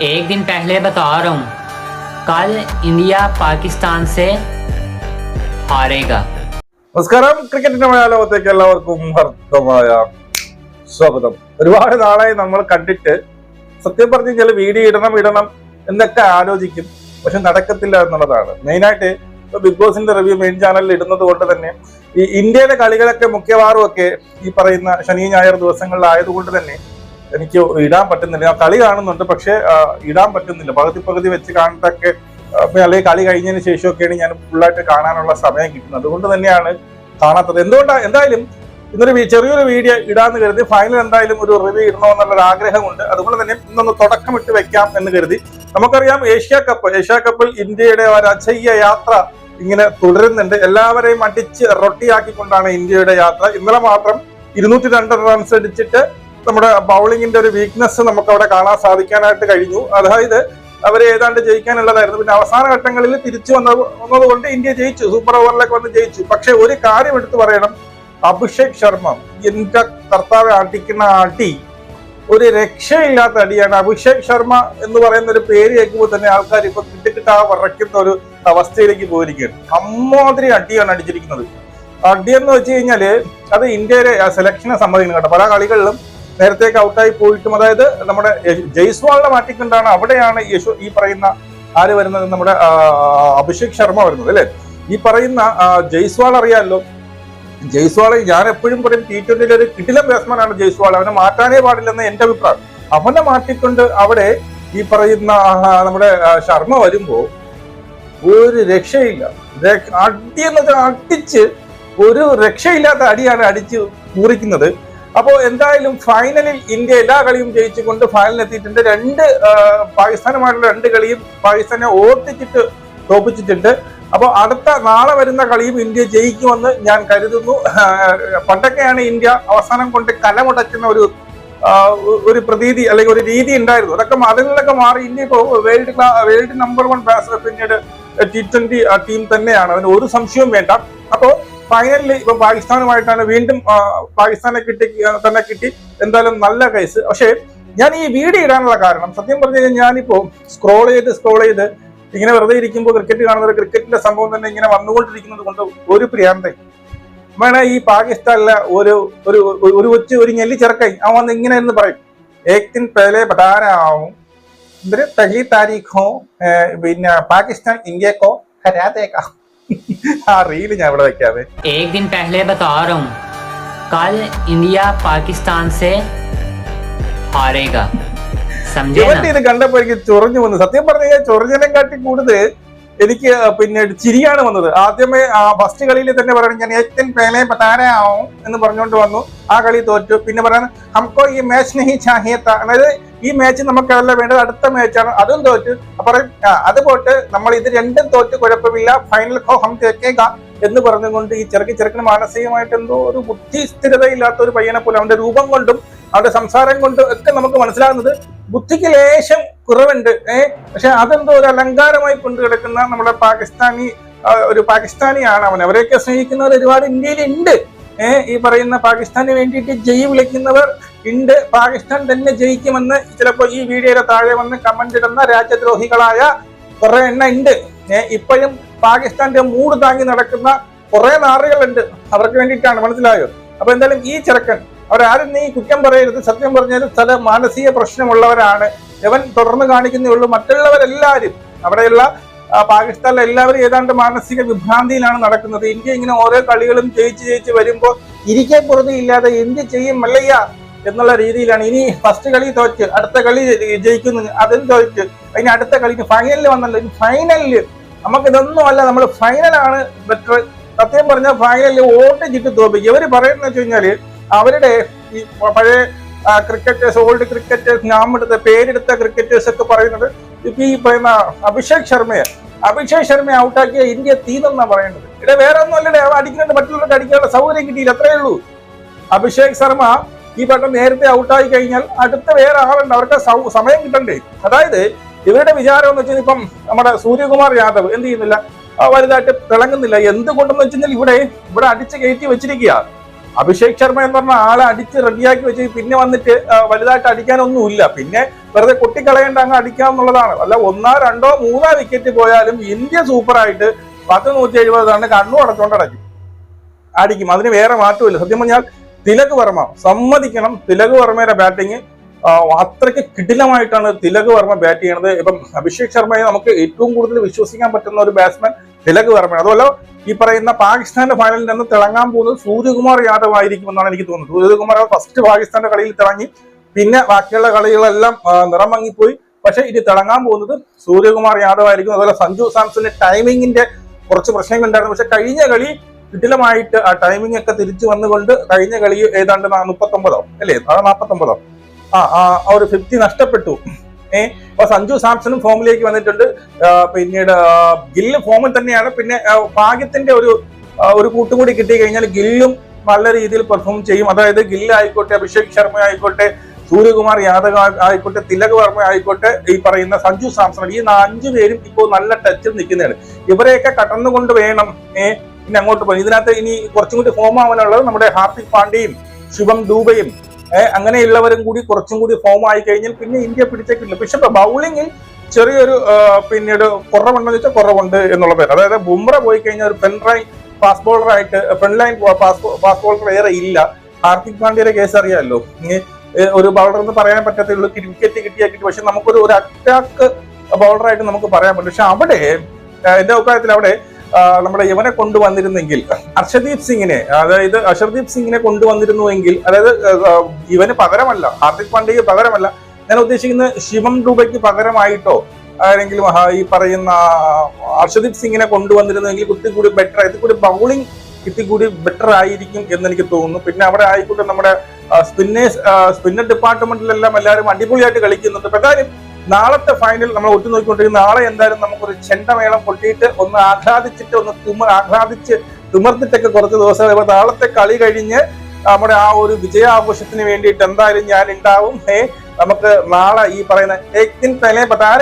एक दिन पहले बता रहा हूँ कल इंडिया पाकिस्तान से हारेगा നമസ്കാരം ക്രിക്കറ്റിന്റെ മലയാളത്തേക്ക് എല്ലാവർക്കും ഹർത്തമായ സ്വാഗതം ഒരുപാട് നാളായി നമ്മൾ കണ്ടിട്ട് സത്യം പറഞ്ഞു കഴിഞ്ഞാൽ വീഡിയോ ഇടണം ഇടണം എന്നൊക്കെ ആലോചിക്കും പക്ഷെ നടക്കത്തില്ല എന്നുള്ളതാണ് മെയിനായിട്ട് ഇപ്പൊ ബിഗ് ബോസിന്റെ റിവ്യൂ മെയിൻ ചാനലിൽ ഇടുന്നത് കൊണ്ട് തന്നെ ഈ ഇന്ത്യയിലെ കളികളൊക്കെ മിക്കവാറും ഒക്കെ ഈ പറയുന്ന ശനി ഞായർ ദിവസങ്ങളിലായതുകൊണ്ട് തന്നെ എനിക്ക് ഇടാൻ പറ്റുന്നില്ല. ഞാൻ കളി കാണുന്നുണ്ട് പക്ഷേ ഇടാൻ പറ്റുന്നില്ല. പകുതി പകുതി വെച്ച് കാണത്തൊക്കെ അല്ലെങ്കിൽ കളി കഴിഞ്ഞതിന് ശേഷമൊക്കെയാണ് ഞാൻ ഫുള്ളായിട്ട് കാണാനുള്ള സമയം കിട്ടുന്നത്. അതുകൊണ്ട് തന്നെയാണ് കാണാത്തത്. എന്തുകൊണ്ടാണ് എന്തായാലും ഇന്നൊരു ചെറിയൊരു വീഡിയോ ഇടാന്ന് കരുതി ഫൈനൽ എന്തായാലും ഒരു റിവ്യൂ ഇടണമെന്നുള്ളൊരു ആഗ്രഹമുണ്ട്. അതുകൊണ്ട് തന്നെ ഇന്നൊന്ന് തുടക്കമിട്ട് വെക്കാം എന്ന് കരുതി. നമുക്കറിയാം ഏഷ്യ കപ്പ് ഏഷ്യ കപ്പിൽ ഇന്ത്യയുടെ ഒരു അജയ്യ യാത്ര ഇങ്ങനെ തുടരുന്നുണ്ട്. എല്ലാവരെയും അടിച്ച് റൊട്ടിയാക്കിക്കൊണ്ടാണ് ഇന്ത്യയുടെ യാത്ര. ഇന്നലെ മാത്രം ഇരുന്നൂറ്റി രണ്ട് റൺസ് അടിച്ചിട്ട് നമ്മുടെ ബൗളിങ്ങിന്റെ ഒരു വീക്ക്നെസ് നമുക്ക് അവിടെ കാണാൻ സാധിക്കാനായിട്ട് കഴിഞ്ഞു. അതായത് അവരെ ഏതാണ്ട് ജയിക്കാനുള്ളതായിരുന്നു. പിന്നെ അവസാന ഘട്ടങ്ങളിൽ തിരിച്ചു വന്ന വന്നതുകൊണ്ട് ഇന്ത്യ ജയിച്ചു. സൂപ്പർ ഓവറിലേക്ക് വന്ന് ജയിച്ചു. പക്ഷെ ഒരു കാര്യം എടുത്തു പറയണം. അഭിഷേക് ശർമ്മ എന്റെ കർത്താവ് അടിക്കുന്ന അടി ഒരു രക്ഷയില്ലാത്ത അടിയാണ് അഭിഷേക് ശർമ്മ എന്ന് പറയുന്ന ഒരു പേര് കേൾക്കുമ്പോൾ തന്നെ ആൾക്കാർ ഇപ്പൊ കിട്ടിക്കിട്ടാ വിറയ്ക്കുന്ന ഒരു അവസ്ഥയിലേക്ക് പോയിരിക്കുകയാണ്. അമ്മാതിരി അടിയാണ് അടിച്ചിരിക്കുന്നത്. അടിയെന്ന് വെച്ച് കഴിഞ്ഞാൽ അത് ഇന്ത്യയിലെ സെലക്ഷനെ സംബന്ധിക്കുന്നു കേട്ടോ. പല കളികളിലും നേരത്തേക്ക് ഔട്ടായി പോയിട്ടും അതായത് നമ്മുടെ ജയ്സ്വാളിനെ മാറ്റിക്കൊണ്ടാണ് അവിടെയാണ് യശു ഈ പറയുന്ന ആര് വരുന്നത് നമ്മുടെ അഭിഷേക് ശർമ്മ വരുന്നത് അല്ലെ? ഈ പറയുന്ന ജയ്സ്വാൾ അറിയാമല്ലോ ജയ്സ്വാളെ ഞാൻ എപ്പോഴും പറയും ടി ട്വന്റിയിലെ ഒരു കിടിലം ബാറ്റ്സ്മാൻ ആണ് ജയ്സ്വാൾ. അവനെ മാറ്റാനേ പാടില്ലെന്ന് എന്റെ അഭിപ്രായം. അവനെ മാറ്റിക്കൊണ്ട് അവിടെ ഈ പറയുന്ന നമ്മുടെ ശർമ്മ വരുമ്പോ ഒരു രക്ഷയില്ല. രക്ഷ- അടി എന്ന് വെച്ചാൽ അടിച്ച് ഒരു രക്ഷയില്ലാത്ത അടിയാണ് അടിച്ച് പൂറിക്കുന്നത് അപ്പോൾ എന്തായാലും ഫൈനലിൽ ഇന്ത്യ എല്ലാ കളിയും ജയിച്ചുകൊണ്ട് ഫൈനലിൽ എത്തിയിട്ടുണ്ട്. രണ്ട് പാകിസ്ഥാനുമായിട്ടുള്ള രണ്ട് കളിയും പാകിസ്ഥാനെ ഓർത്തിച്ചിട്ട് തോപ്പിച്ചിട്ടുണ്ട്. അപ്പോൾ അടുത്ത നാളെ വരുന്ന കളിയും ഇന്ത്യ ജയിക്കുമെന്ന് ഞാൻ കരുതുന്നു. പണ്ടൊക്കെയാണ് ഇന്ത്യ അവസാനം കൊണ്ട് കലമുടയ്ക്കുന്ന ഒരു ഒരു പ്രതീതി അല്ലെങ്കിൽ ഒരു രീതി ഉണ്ടായിരുന്നു. അതൊക്കെ അതിൽ നിന്നൊക്കെ മാറി ഇന്ത്യ ഇപ്പോൾ വേൾഡ് വേൾഡ് നമ്പർ വൺ ബാസ് പിന്നീട് ടി ട്വന്റി ടീം തന്നെയാണ്. അതിന് ഒരു സംശയവും വേണ്ട. അപ്പോൾ ഫൈനലിൽ ഇപ്പൊ പാകിസ്ഥാനുമായിട്ടാണ് വീണ്ടും പാകിസ്ഥാനെ കിട്ടി തന്നെ കിട്ടി. എന്തായാലും നല്ല കേസ് പക്ഷേ ഞാൻ ഈ വീഡിയോ ഇടാനുള്ള കാരണം സത്യം പറഞ്ഞു കഴിഞ്ഞാൽ ഞാനിപ്പോ സ്ക്രോൾ ചെയ്ത് സ്ക്രോൾ ചെയ്ത് ഇങ്ങനെ വെറുതെ ഇരിക്കുമ്പോൾ ക്രിക്കറ്റ് കാണുന്ന ക്രിക്കറ്റിന്റെ സംഭവം തന്നെ ഇങ്ങനെ വന്നുകൊണ്ടിരിക്കുന്നത് കൊണ്ട് ഒരു പ്രിയാന്ത വേണേ ഈ പാകിസ്ഥാനിലെ ഒരു ഒരു ഒരു- കൊച്ചു ഒരു ഞെല്ലി ചെറുക്കൈ അവൻ വന്ന് ഇങ്ങനെ എന്ന് പറയും. ഏക്തിൻ പേലെ താരീഖോ പിന്നെ പാകിസ്ഥാൻ ഇന്ത്യക്കോ ഹരാതേക്കാ. ആ റീല് ഞാൻ ഇവിടെ വെക്കാവേ एक दिन पहले बता रहा हूँ कल इंडिया पाकिस्तान से हारेगा समझे ഇവന്റെ ना ഇത് കണ്ടപ്പോ എനിക്ക് ചൊറിഞ്ഞു വന്നു സത്യം പറഞ്ഞു കഴിഞ്ഞാൽ ചൊറിഞ്ഞനെ കാട്ടി കൂടുതൽ എനിക്ക് പിന്നെ ചിരിയാണ് വന്നത്. ആദ്യമേ ആ ഫസ്റ്റ് കളിയിൽ തന്നെ പറയണം ഞാൻ ഏറ്റവും പേലെ പതാരാവും എന്ന് പറഞ്ഞുകൊണ്ട് വന്നു. ആ കളി തോറ്റു. പിന്നെ പറയാൻ ഹംകോ ഈ മാച്ച് നെഹി ചാഹിയത്ത അതായത് ഈ മാച്ച് നമുക്കല്ല വേണ്ടത് അടുത്ത മാച്ചാണ് അതും തോറ്റു. പറയും അത് പോട്ട് നമ്മൾ ഇത് രണ്ടും തോറ്റ് കുഴപ്പമില്ല. ഫൈനൽ ഹോ ഹം തേക്കേക എന്ന് പറഞ്ഞുകൊണ്ട് ഈ ചെറുക്കി ചെറുക്കിന് മാനസികമായിട്ട് എന്തോ ഒരു ബുദ്ധി സ്ഥിരതയില്ലാത്ത ഒരു പയ്യനെ പോലെ അവന്റെ രൂപം കൊണ്ടും അവന്റെ സംസാരം കൊണ്ടും ഒക്കെ നമുക്ക് മനസ്സിലാകുന്നത് ബുദ്ധിക്ക് ലേശം കുറവുണ്ട്. ഏഹ് പക്ഷെ അതെന്തോ ഒരു അലങ്കാരമായി കൊണ്ടു കിടക്കുന്ന നമ്മുടെ പാകിസ്ഥാനി ഒരു പാകിസ്ഥാനിയാണ് അവൻ. അവരെയൊക്കെ സ്നേഹിക്കുന്നവർ ഒരുപാട് ഇന്ത്യയിൽ ഉണ്ട് ഏഹ് ഈ പറയുന്ന പാകിസ്ഥാന് വേണ്ടിയിട്ട് ജയ് വിളിക്കുന്നവർ ഉണ്ട്. പാകിസ്ഥാൻ തന്നെ ജയിക്കുമെന്ന് ചിലപ്പോൾ ഈ വീഡിയോയുടെ താഴെ വന്ന് കമന്റ് ഇടുന്ന രാജ്യദ്രോഹികളായ കുറെ എണ്ണ ഉണ്ട്. ഏഹ് ഇപ്പോഴും പാകിസ്ഥാന്റെ മൂട് താങ്ങി നടക്കുന്ന കുറെ നാറുകളുണ്ട്. അവർക്ക് വേണ്ടിയിട്ടാണ്. മനസ്സിലായോ? അപ്പൊ എന്തായാലും ഈ ചെറുക്കൻ അവരാരും നീ കുറ്റം പറയരുത്. സത്യം പറഞ്ഞാലും ചില മാനസിക പ്രശ്നമുള്ളവരാണ്. ഇവൻ തുടർന്ന് കാണിക്കുന്നേ ഉള്ളൂ. മറ്റുള്ളവരെല്ലാവരും അവിടെയുള്ള പാകിസ്ഥാനിലെ എല്ലാവരും ഏതാണ്ട് മാനസിക വിഭ്രാന്തിയിലാണ് നടക്കുന്നത്. ഇന്ത്യ ഇങ്ങനെ ഓരോ കളികളും ജയിച്ച് ജയിച്ച് വരുമ്പോൾ ഇരിക്കെ പുറത്ത് ഇല്ലാതെ എന്ത് ചെയ്യും മല്ലയ്യ എന്നുള്ള രീതിയിലാണ്. ഇനി ഫസ്റ്റ് കളി തോറ്റ് അടുത്ത കളി ജയിക്കുന്നു അതും തോറ്റ്. അതിന് അടുത്ത കളി ഫൈനലിൽ വന്നല്ലോ. ഇനി ഫൈനലിൽ നമുക്ക് ഇതൊന്നും അല്ല നമ്മൾ ഫൈനലാണ് ബെറ്റർ. സത്യം പറഞ്ഞാൽ ഫൈനലിൽ വോട്ട് ചിട്ട് തോപ്പിക്കും ഇവർ പറയുന്നത് വെച്ച് കഴിഞ്ഞാൽ അവരുടെ ഈ പഴയ ക്രിക്കറ്റേഴ്സ് ഓൾഡ് ക്രിക്കറ്റേഴ്സ് നാമെടുത്ത പേരെടുത്ത ക്രിക്കറ്റേഴ്സ് ഒക്കെ പറയുന്നത് ഇപ്പൊ ഈ പറയുന്ന അഭിഷേക് ശർമ്മയെ. അഭിഷേക് ശർമ്മയെ ഔട്ടാക്കിയ ഇന്ത്യ തീന്നാ പറയുന്നത് ഇവിടെ വേറെ ഒന്നും അല്ലേ അടിക്കുന്നുണ്ട് മറ്റുള്ളവർക്ക് അടിക്കാനുള്ള സൗകര്യം കിട്ടിയില്ല അത്രേ ഉള്ളൂ. അഭിഷേക് ശർമ്മ ഈ പട്ടം നേരത്തെ ഔട്ടായി കഴിഞ്ഞാൽ അടുത്ത വേറെ ആളുണ്ട് അവർക്ക് സമയം കിട്ടണ്ടേ. അതായത് ഇവരുടെ വിചാരം എന്ന് വെച്ചാൽ ഇപ്പം നമ്മുടെ സൂര്യകുമാർ യാദവ് എന്ത് ചെയ്യുന്നില്ല? വലുതായിട്ട് തിളങ്ങുന്നില്ല. എന്തുകൊണ്ടെന്ന് വെച്ചാൽ ഇവിടെ ഇവിടെ അടിച്ച് കയറ്റി വെച്ചിരിക്കുക അഭിഷേക് ശർമ്മ എന്ന് പറഞ്ഞ ആളെ അടിച്ച് റെഡിയാക്കി വെച്ച് പിന്നെ വന്നിട്ട് വലുതായിട്ട് അടിക്കാനൊന്നുമില്ല. പിന്നെ വെറുതെ കൊട്ടിക്കളയേണ്ട അങ്ങ് അടിക്കാന്നുള്ളതാണ് അല്ല ഒന്നോ രണ്ടോ മൂന്നോ വിക്കറ്റ് പോയാലും ഇന്ത്യ സൂപ്പറായിട്ട് പത്ത് നൂറ്റി എഴുപത് റണ്ണ് കണ്ണു അടച്ചോണ്ട് അടയ്ക്കും അടിക്കും. അതിന് വേറെ മാറ്റമില്ല സത്യം പറഞ്ഞാൽ തിലക് വർമ്മ സമ്മതിക്കണം. തിലക് വർമ്മയുടെ ബാറ്റിങ് അത്രയ്ക്ക് കിടിലമായിട്ടാണ് തിലക് വർമ്മ ബാറ്റ് ചെയ്യണത്. ഇപ്പം അഭിഷേക് ശർമ്മയെ നമുക്ക് ഏറ്റവും കൂടുതൽ വിശ്വസിക്കാൻ പറ്റുന്ന ഒരു ബാറ്റ്സ്മാൻ തിലക് വർമ്മയാണ് അതുപോലെ ഈ പറയുന്ന പാകിസ്ഥാന്റെ ഫൈനലിൽ നിന്ന് തിളങ്ങാൻ പോകുന്നത് സൂര്യകുമാർ യാദവ് ആയിരിക്കും എന്നാണ് എനിക്ക് തോന്നുന്നത്. സൂര്യകുമാർ ഫസ്റ്റ് പാകിസ്ഥാന്റെ കളിയിൽ തിളങ്ങി പിന്നെ ബാക്കിയുള്ള കളികളെല്ലാം നിറം മങ്ങിപ്പോയി പക്ഷെ ഇനി തിളങ്ങാൻ പോകുന്നത് സൂര്യകുമാർ യാദവ് ആയിരിക്കും. അതുപോലെ സഞ്ജു സാംസന്റെ ടൈമിങ്ങിന്റെ കുറച്ച് പ്രശ്നങ്ങൾ ഉണ്ടായിരുന്നു പക്ഷെ കഴിഞ്ഞ കളി കിടിലമായിട്ട് ആ ടൈമിംഗ് ഒക്കെ തിരിച്ചു വന്നുകൊണ്ട് കഴിഞ്ഞ കളി ഏതാണ്ട് മുപ്പത്തൊമ്പതോ അല്ലേ? നാൽപ്പത്തൊമ്പതോ ആ ആ ഒരു ഫിഫ്റ്റി നഷ്ടപ്പെട്ടു. ഏ അപ്പൊ സഞ്ജു സാംസണും ഫോമിലേക്ക് വന്നിട്ടുണ്ട്. പിന്നീട് ഗില്ല് ഫോമിൽ തന്നെയാണ്. പിന്നെ ഭാഗ്യത്തിന്റെ ഒരു ഒരു കൂട്ടുകൂടി കിട്ടി കഴിഞ്ഞാൽ ഗില്ലും നല്ല രീതിയിൽ പെർഫോം ചെയ്യും. അതായത് ഗില്ല് ആയിക്കോട്ടെ അഭിഷേക് ശർമ്മ ആയിക്കോട്ടെ സൂര്യകുമാർ യാദവ് ആയിക്കോട്ടെ തിലക് വർമ്മ ആയിക്കോട്ടെ ഈ പറയുന്ന സഞ്ജു സാംസൺ. ഈ അഞ്ചു പേരും ഇപ്പോൾ നല്ല ടച്ചിൽ നിൽക്കുന്നതാണ് ഇവരെയൊക്കെ കടന്നുകൊണ്ട് വേണം ഏഹ് ഇനി അങ്ങോട്ട് പോയി ഇതിനകത്ത് ഇനി കുറച്ചും കൂടി ഫോം ആവാനുള്ളത് നമ്മുടെ ഹാർദിക് പാണ്ഡ്യയും ശുഭം ദൂബയും ഏഹ് അങ്ങനെയുള്ളവരും കൂടി കുറച്ചും കൂടി ഫോം ആയി കഴിഞ്ഞാൽ പിന്നെ ഇന്ത്യ പിടിച്ചേക്കില്ല. പക്ഷെ ബൗളിംഗിൽ ചെറിയൊരു പിന്നീട് കുറവുണ്ടെന്ന് വെച്ചാൽ കുറവുണ്ട് എന്നുള്ള പേര്. അതായത് ബുംറ പോയി കഴിഞ്ഞാൽ ഒരു പെൻഡ്രൈൻ ഫാസ്റ്റ് ബോളർ ആയിട്ട് ഫ്രണ്ട് ഫാസ്റ്റ് ബോളർ വേറെ ഇല്ല. ഹാർദിക് പാണ്ഡ്യയുടെ കേസ് അറിയാമല്ലോ ഒരു ബൗളർ എന്ന് പറയാൻ പറ്റത്തുള്ളൂ. വിക്കറ്റ് കിട്ടിയാൽ കിട്ടി. പക്ഷെ നമുക്കൊരു ഒരു അറ്റാക്ക് ബൗളറായിട്ട് നമുക്ക് പറയാൻ പറ്റും. പക്ഷെ അവിടെ എന്റെ അഭിപ്രായത്തിൽ അവിടെ നമ്മുടെ യവനെ കൊണ്ടുവന്നിരുന്നെങ്കിൽ അർഷദീപ് സിംഗിനെ അതായത് അർഷദീപ് സിംഗിനെ കൊണ്ടുവന്നിരുന്നുവെങ്കിൽ അതായത് ഇവന് പകരമല്ല ഹാർദിക് പാണ്ഡ്യയ്ക്ക് പകരമല്ല ഞാൻ ഉദ്ദേശിക്കുന്നത് ശിവം ഡൂബയ്ക്ക് പകരമായിട്ടോ അല്ലെങ്കിൽ ഈ പറയുന്ന അർഷദീപ് സിംഗിനെ കൊണ്ടുവന്നിരുന്നെങ്കിൽ കുത്തിക്കൂടി ബെറ്റർ ഇത് കൂടി ബൗളിംഗ് ഇത്തിക്കൂടി ബെറ്റർ ആയിരിക്കും എന്ന് എനിക്ക് തോന്നുന്നു. പിന്നെ അവിടെ ആയിക്കോട്ടെ നമ്മുടെ സ്പിന്നേഴ്സ് സ്പിന്നർ ഡിപ്പാർട്ട്മെന്റിലെല്ലാം എല്ലാവരും അടിപൊളിയായിട്ട് കളിക്കുന്നുണ്ട്. പ്രധാനം നാളത്തെ ഫൈനൽ നമ്മൾ ഒറ്റ നോക്കിക്കൊണ്ടിരിക്കും നാളെ എന്തായാലും നമുക്കൊരു ചെണ്ടമേളം പൊട്ടിയിട്ട് ഒന്ന് ആഹ്ലാദിച്ചിട്ട് ഒന്ന് തുമ ആഹ്ലാദിച്ച് തുമർന്നിട്ടൊക്കെ കുറച്ച് ദിവസം അതേപോലെ നാളത്തെ കളി കഴിഞ്ഞ് നമ്മുടെ ആ ഒരു വിജയാഘോഷത്തിന് വേണ്ടിയിട്ട് എന്തായാലും ഞാൻ ഉണ്ടാവും ഏ നമുക്ക് നാളെ ഈ പറയുന്ന ഏക്കിൻ തലേ പതാര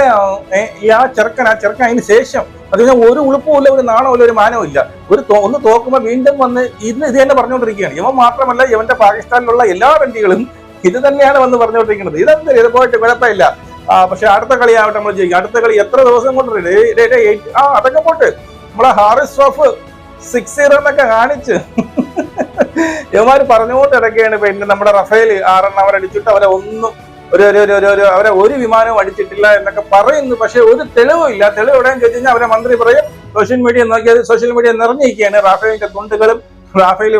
ഈ ആ ചെറുക്കൻ ആ ചെറുക്കൻ അതിന് ശേഷം അത് കഴിഞ്ഞാൽ ഒരു ഉളുപ്പുമില്ല ഒരു നാണമില്ല ഒരു മാനവും ഇല്ല. ഒരു ഒന്ന് തോക്കുമ്പോൾ വീണ്ടും വന്ന് ഇന്ന് ഇത് തന്നെ പറഞ്ഞുകൊണ്ടിരിക്കുകയാണ്. ഇവൻ മാത്രമല്ല ഇവന്റെ പാകിസ്ഥാനിലുള്ള എല്ലാ വണ്ടികളും ഇത് തന്നെയാണ് വന്ന് പറഞ്ഞുകൊണ്ടിരിക്കുന്നത്. ഇതെന്തായാലും ഇതുപോയിട്ട് കുഴപ്പമില്ല. പക്ഷെ അടുത്ത കളിയാവട്ടെ നമ്മൾ ജയിക്കും. അടുത്ത കളി എത്ര ദിവസം കൊണ്ട് ആ അതൊക്കെ പോട്ട്. നമ്മളെ ഹാറിസ് ഓഫ് സിക്സ് സീറോ എന്നൊക്കെ കാണിച്ച്. ഇവന്മാര് പറഞ്ഞുകൊണ്ട് ഇടയ്ക്കാണ് പിന്നെ നമ്മുടെ റഫേൽ ആറെണ്ണം അവരടിച്ചിട്ട് അവരെ ഒന്നും ഒരു ഒരു ഒരു- ഒരു അവരെ ഒരു വിമാനവും അടിച്ചിട്ടില്ല എന്നൊക്കെ പറയുന്നു. പക്ഷെ ഒരു തെളിവും ഇല്ല. തെളിവ് എവിടെയെന്ന് ചോദിച്ചു കഴിഞ്ഞാൽ അവരെ മന്ത്രി പറയും സോഷ്യൽ മീഡിയ നോക്കിയത് സോഷ്യൽ മീഡിയ നിറഞ്ഞിരിക്കുകയാണ്. റാഫേലിന്റെ തുണ്ടുകളും റാഫേൽ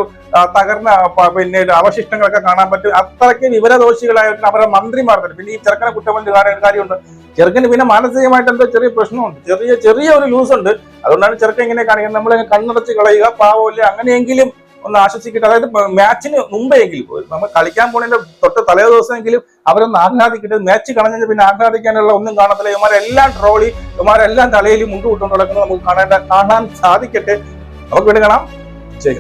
തകർന്ന പിന്നെ അവശിഷ്ടങ്ങളൊക്കെ കാണാൻ പറ്റും. അത്രയ്ക്ക് വിവരദോഷികളായിട്ട് അവരുടെ മന്ത്രിമാർ തന്നെ. പിന്നെ ഈ ചെറുക്കനെ കാര്യം കാര്യമുണ്ട്. ചെറുക്കന് പിന്നെ മാനസികമായിട്ട് എന്തോ ചെറിയ പ്രശ്നമുണ്ട്. ചെറിയ ചെറിയ ഒരു ലൂസ് ഉണ്ട്. അതുകൊണ്ടാണ് ചെറുക്കൻ ഇങ്ങനെ കാണിക്കുന്നത്. നമ്മളെ കണ്ണടച്ച് കളയുക പാവമില്ല അങ്ങനെയെങ്കിലും ഒന്ന് ആശ്വസിക്കട്ടെ. അതായത് മാച്ചിന് മുമ്പെങ്കിലും നമ്മൾ കളിക്കാൻ പോണതിന്റെ തൊട്ട് തലേ ദിവസമെങ്കിലും അവരൊന്ന് ആഹ്ലാദിക്കട്ടെ. മാച്ച് കളഞ്ഞത് പിന്നെ ആഹ്ലാദിക്കാനുള്ള ഒന്നും കാണത്തില്ല. ഇവന്മാരെല്ലാം ട്രോളി ഇവന്മാരെല്ലാം തലയിൽ മുണ്ടുകൂട്ടുകൊണ്ട് നടക്കുന്നത് നമുക്ക് കാണേണ്ട കാണാൻ സാധിക്കട്ടെ. നമുക്ക് വേണ്ടി കാണാം. ശരി